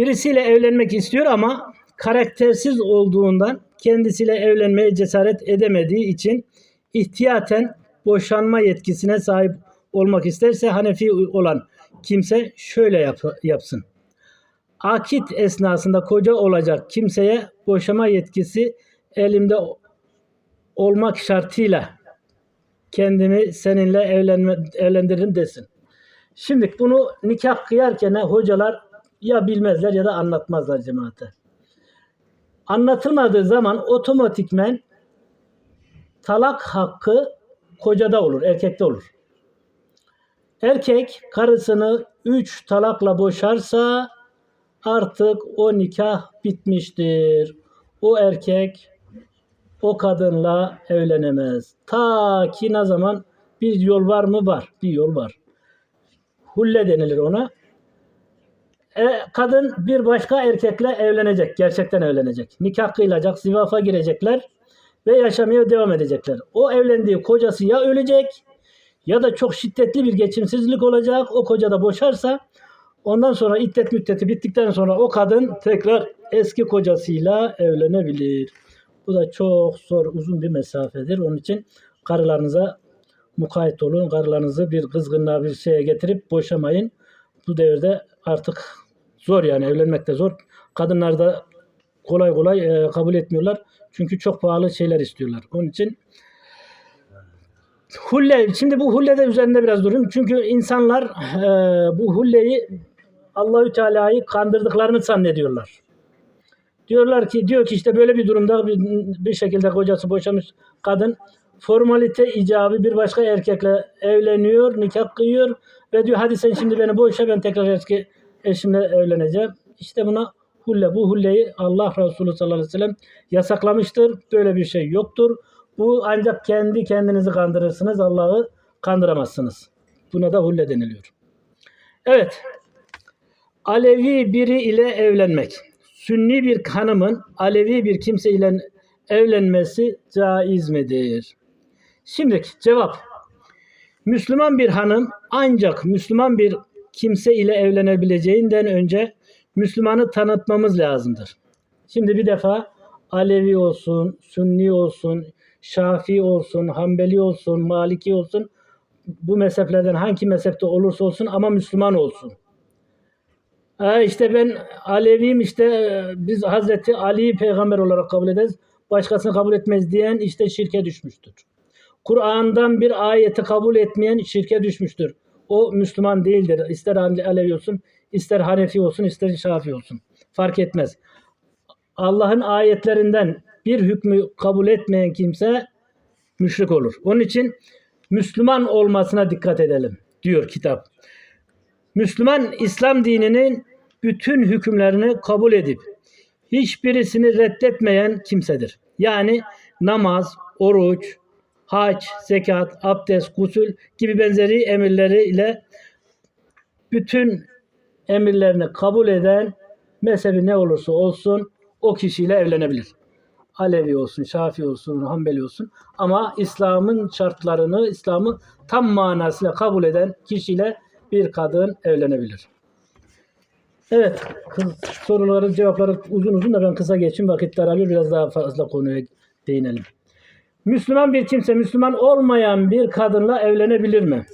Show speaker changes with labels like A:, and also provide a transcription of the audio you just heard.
A: Birisiyle evlenmek istiyor ama karaktersiz olduğundan kendisiyle evlenmeye cesaret edemediği için ihtiyaten boşanma yetkisine sahip olmak isterse Hanefi olan kimse şöyle yap- yapsın. Akit esnasında koca olacak kimseye boşama yetkisi elimde olmak şartıyla kendimi seninle evlenme, evlendiririm desin. Şimdi bunu nikah kıyarken hocalar ya bilmezler ya da anlatmazlar cemaate. Anlatılmadığı zaman otomatikmen talak hakkı kocada olur, erkekte olur. Erkek karısını üç talakla boşarsa artık o nikah bitmiştir. O erkek o kadınla evlenemez. Ta ki ne zaman bir yol var mı? Var. Bir yol var. Hulle denilir ona. E, kadın bir başka erkekle evlenecek. Gerçekten evlenecek. Nikah kıyılacak. Zivafa girecekler. Ve yaşamaya devam edecekler. O evlendiği kocası ya ölecek ya da çok şiddetli bir geçimsizlik olacak. O koca da boşarsa ondan sonra iddet müddeti bittikten sonra o kadın tekrar eski kocasıyla evlenebilir. Bu da çok zor, uzun bir mesafedir. Onun için karılarınıza mukayyet olun. Karılarınızı bir kızgınlığa bir şeye getirip boşamayın. Bu devirde artık zor yani evlenmek de zor. Kadınlar da kolay kolay e, kabul etmiyorlar. Çünkü çok pahalı şeyler istiyorlar. Onun için hulle, şimdi bu hulle de üzerinde biraz durayım. Çünkü insanlar e, bu hulleyi Allahü Teala'yı kandırdıklarını zannediyorlar. Diyorlar ki diyor ki işte böyle bir durumda bir, bir şekilde kocası boşamış kadın formalite icabı bir başka erkekle evleniyor, nikah kıyıyor ve diyor hadi sen şimdi beni boşa ben tekrar eski eşimle evleneceğim. İşte buna hulle. Bu hulleyi Allah Resulü sallallahu aleyhi ve sellem yasaklamıştır. Böyle bir şey yoktur. Bu ancak kendi kendinizi kandırırsınız. Allah'ı kandıramazsınız. Buna da hulle deniliyor. Evet. Alevi biri ile evlenmek. Sünni bir hanımın Alevi bir kimse ile evlenmesi caiz midir? Şimdi cevap. Müslüman bir hanım ancak Müslüman bir kimse ile evlenebileceğinden önce Müslümanı tanıtmamız lazımdır. Şimdi bir defa Alevi olsun, Sünni olsun, Şafii olsun, Hanbeli olsun, Maliki olsun bu mezheplerden hangi mezhepte olursa olsun ama Müslüman olsun. Ha işte ben Aleviyim işte e, biz Hazreti Ali'yi peygamber olarak kabul ederiz. Başkasını kabul etmez diyen işte şirke düşmüştür. Kur'an'dan bir ayeti kabul etmeyen şirke düşmüştür. O Müslüman değildir. İster Alevi olsun, ister Hanefi olsun, ister Şafii olsun. Fark etmez. Allah'ın ayetlerinden bir hükmü kabul etmeyen kimse müşrik olur. Onun için Müslüman olmasına dikkat edelim diyor kitap. Müslüman İslam dininin bütün hükümlerini kabul edip hiçbirisini reddetmeyen kimsedir. Yani namaz, oruç, hac, zekat, abdest, gusül gibi benzeri emirleri ile bütün emirlerini kabul eden mezhebi ne olursa olsun o kişiyle evlenebilir. Alevi olsun, Şafii olsun, Hanbeli olsun ama İslam'ın şartlarını, İslam'ı tam manasıyla kabul eden kişiyle bir kadın evlenebilir. Evet, kız, soruların cevapları uzun uzun da ben kısa geçeyim. Vakit daralıyor. Biraz daha fazla konuya değinelim. Müslüman bir kimse Müslüman olmayan bir kadınla evlenebilir mi?